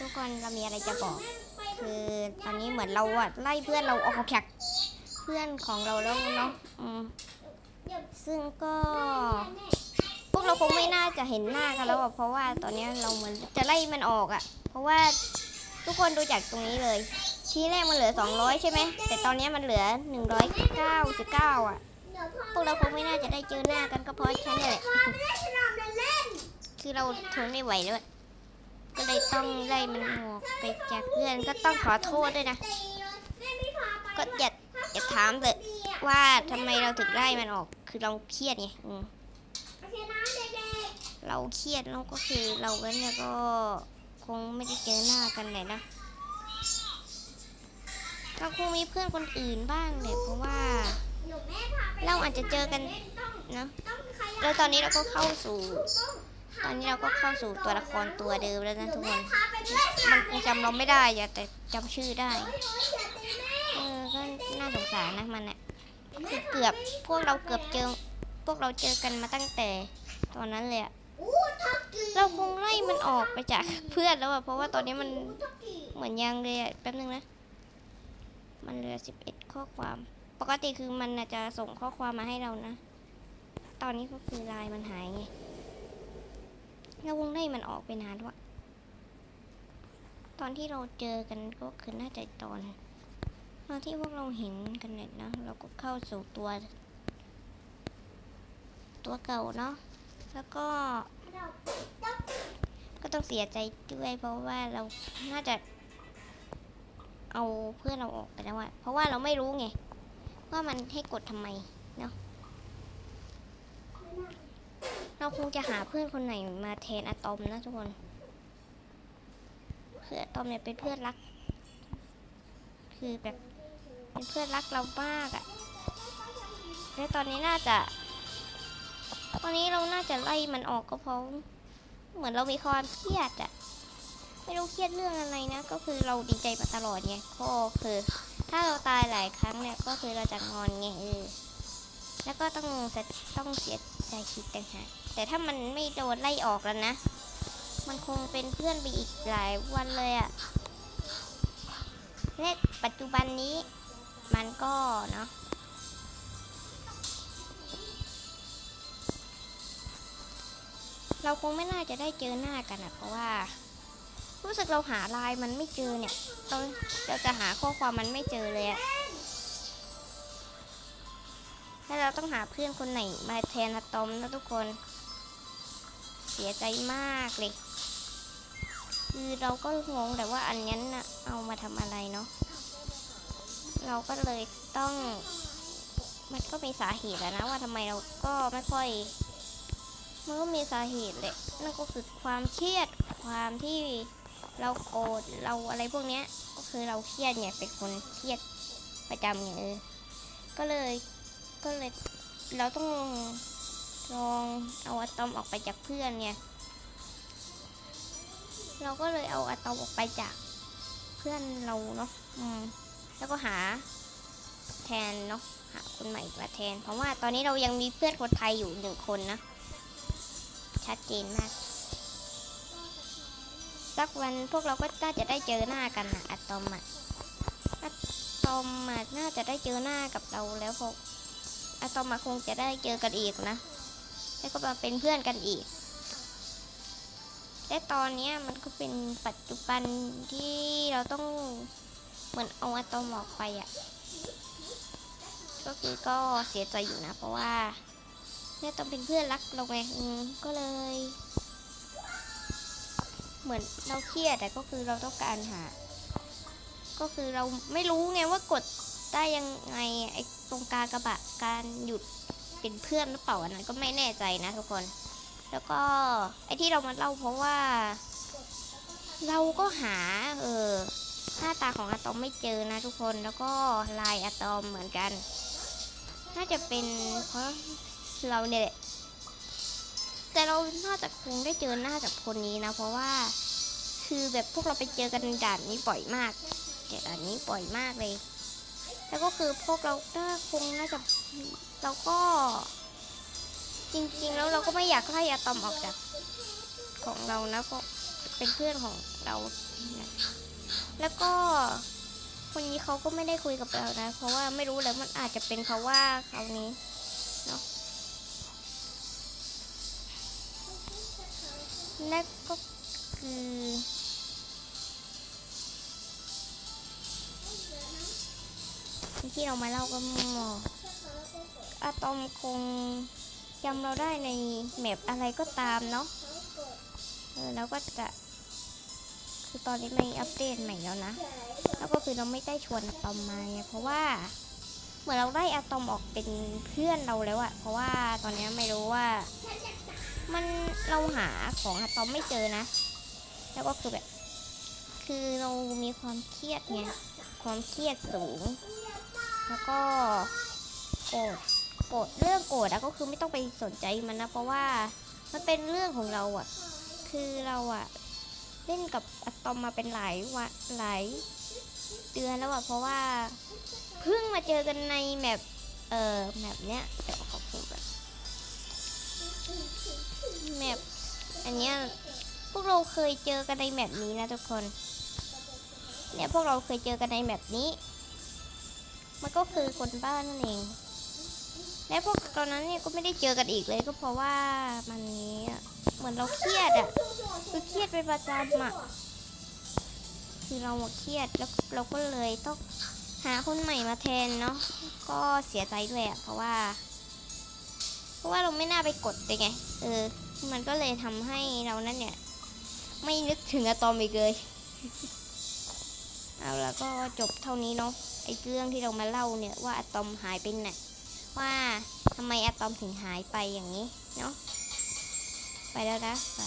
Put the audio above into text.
ทุกคนเรามีอะไรจะบอก คือตอนนี้เหมือนเราอะไล่เพื่อนเราออกจากเพื่อนของเราแล้วเนาะอืมซึ่งก็พวกเราคงไม่น่าจะเห็นหน้ากันแล้วอะเพราะว่าตอนนี้เราเหมือนจะไล่มันออกอะเพราะว่าทุกคนดูจากตรงนี้เลย ทีแรกมันเหลือ 200 ใช่ไหมแต่ตอนนี้มันเหลือ 199อะพวกเราคงไม่น่าจะได้เจอหน้ากันก็เพราะฉันนี่แหละคือเราทนไม่ไหวแล้ว ก็เลยต้องไล่มันออกไปจากเพื่อนก็ต้องขอโทษด้วยนะ ก็อย่าอย่าถามเลยว่าทำไมเราถึงไล่มันออก คือเราเครียดไงเราเครียดแล้วก็คือเราเนี่ยก็คงไม่ได้เจอหน้ากันเลยนะเราคงมีเพื่อนคนอื่นบ้างเลยเพราะว่า เราอาจจะเจอกันนะแล้วตอนนี้เราก็เข้าสู่ ตอนนี้เราก็เข้าสู่ตัวละครตัวเดิมแล้วนะทุกคน มันคงจำเราไม่ได้อะแต่จำชื่อได้ เออ ก็น่าสงสารนะมันอะคือเกือบพวกเราเกือบเจอ พวกเราเจอกันมาตั้งแต่ตอนนั้นเลยอะเราคงไล่มันออกไปจากเพื่อนแล้วอะเพราะว่าตอนนี้มันเหมือนยังเลยอะแป๊บนึงนะ มันเหลือสิบเอ็ดข้อความ ปกติคือมันน่ะจะส่งข้อความมาให้เรานะ ตอนนี้ก็คือไลน์มันหายไง เราววงไล่มันออกไปนานแล้วะตอนที่เราเจอกันก็คือน่าจะตอนตอนที่พวกเราเห็นกันเนี่ยนะ เราก็เข้าสู่ตัว ตัวเก่าเนาะแล้วก็ ก็ต้องเสียใจด้วยเพราะว่าเราน่าจะ เอาเพื่อนเราออกไปแล้วอะเพราะว่าเราไม่รู้ไงว่ามันให้กดทำไมเนาะ เราคงจะหาเพื่อนคนไหนมาแทนอะตอมนะทุกคนคืออะตอมเนี่ยเป็นเพื่อนรัก คือแบบเป็นเพื่อนรักเรามากอะและตอนนี้น่าจะ ตอนนี้เราน่าจะไล่มันออกก็เพราะเหมือนเรามีความเครียดอะไม่รู้เครียดเรื่องอะไรนะ ก็คือเราดีใจมาตลอดไงก็คือ ถ้าเราตายหลายครั้งเนี่ยก็คือเราจะงอนไงเออ แล้วก็ต้องต้องเสียใจคิดต่างหากแต่ถ้ามันไม่โดนไล่ออกแล้วนะ มันคงเป็นเพื่อนไปอีกหลายวันเลยอะและปัจจุบันนี้มันก็เนาะเราคงไม่น่าจะได้เจอหน้ากันอะเพราะว่า รู้สึกเราหาไลน์มันไม่เจอเนี่ยเราเราจะหาข้อความมันไม่เจอเลยอะ ต้องหาเพื่อนคนไหนมาแทนอะตอมนะทุกคน เสียใจมากเลย คือเราก็งงแต่ว่าอันนั้นน่ะเอามาทำอะไรเนาะ เราก็เลยต้อง มันก็มีสาเหตุแล้วนะว่าทำไมเราก็ไม่ค่อย มันก็มีสาเหตุแหละ นั่นก็คือความเครียด ความที่เราโกรธ เราอะไรพวกเนี้ย ก็คือเราเครียดเนี่ยเป็นคนเครียดประจำไงเออก็เลย ก็เลยเราต้องลองเอาอะตอมออกไปจากเพื่อนไงเราก็เลยเอาอะตอมออกไปจากเพื่อนเราเนาะอืมแล้วก็หาแทนเนาะหาคนใหม่มาแทน เพราะว่าตอนนี้เรายังมีเพื่อนคนไทยอยู่หนึ่งคนนะ ชัดเจนมาก สักวันพวกเราก็น่าจะได้เจอหน้ากันนะอะตอมอะอะตอมอะน่าจะได้เจอหน้ากับเราแล้วพวก อะตอมอะคงจะได้เจอกันอีกนะ แล้วก็มาเป็นเพื่อนกันอีกแต่ตอนนี้มันก็เป็นปัจจุบันที่เราต้องเหมือนเอาอะตอมออกไปอะก็คือก็เสียใจอยู่นะ เพราะว่าเนี่ยต้องเป็นเพื่อนรักเราไงก็เลย เหมือนเราเครียดแต่ก็คือเราต้องการหา ก็คือเราไม่รู้ไงว่ากดได้ยังไงไอ กากระบะการหยุดเป็นเพื่อนหรือเปล่าอันนั้นก็ไม่แน่ใจนะทุกคน แล้วก็ไอที่เรามาเล่าเพราะว่า เราก็หาเออหน้าตาของอะตอมไม่เจอนะทุกคนแล้วก็ลายอะตอมเหมือนกัน น่าจะเป็นเพราะเราเนี่ยแหละแต่เราน่าจะคงได้เจอหน้ากับคนนี้นะ เพราะว่าคือแบบพวกเราไปเจอกันด่านนี้บ่อยมากด่านนี้บ่อยมากเลย แล้วก็คือพวกเราน่าคงน่าจะเราก็ จริง ๆ แล้วเราก็ไม่อยากให้อะตอมออกจากของเรานะเพราะเป็นเพื่อนของเรานะแล้วก็คนนี้เขาก็ไม่ได้คุยกับเรานะ เพราะว่าไม่รู้เลยมันอาจจะเป็นเพราะว่าเขานี้เนาะและก็คือ ที่เรามาเล่าก็มออะตอมคงจำเราได้ในแมปอะไรก็ตามเนาะเออแล้วก็จะคือตอนนี้ไมีอัปเดตใหม่แล้วนะ แล้วก็คือเราไม่ได้ชวนอะตอมมาเพราะว่า เหมือนเราได้อะตอมออกเป็นเพื่อนเราแล้วอะเพราะว่าตอนนี้ไม่รู้ว่า มันเราหาของอะตอมไม่เจอนะ แล้วก็คือแบบ คือเรามีความเครียดไงความเครียดสูง แล้วก็โกรธโกรธเรื่องโกรธอะก็คือไม่ต้องไปสนใจมันนะ เพราะว่ามันเป็นเรื่องของเราอะคือเราอะเล่นกับอะตอมมาเป็นหลายวันหลายเดือนแล้วอะเพราะว่าเพิ่งมาเจอกันในแมปเออแมปเนี้ยเดี๋ยวขอพูดแบบแมปอันเนี้ยพวกเราเคยเจอกันในแมปนี้นะทุกคนเนี่ยพวกเราเคยเจอกันในแมปนี้ มันก็คือคนบ้านนั่นเอง และพวกตอนนั้นเนี่ยก็ไม่ได้เจอกันอีกเลยก็เพราะว่ามันนี้เหมือนเราเครียดอะคือเครียดเป็นประจำอะคือเราเครียดแล้วเราก็เลยต้องหาคนใหม่มาแทนเนาะก็เสียใจด้วยอะเพราะว่า เพราะว่าเราไม่น่าไปกดเลยไง เออ มันก็เลยทำให้เรานั้นเนี่ย ไม่นึกถึงอะตอมอีกเลยเอาแล้วก็จบเท่านี้เนาะ ไอ้เรื่องที่เรามาเล่าเนี่ยว่าอะตอมหายไปไหนว่าทำไมอะตอมถึงหายไปอย่างนี้เนาะไปแล้วนะไป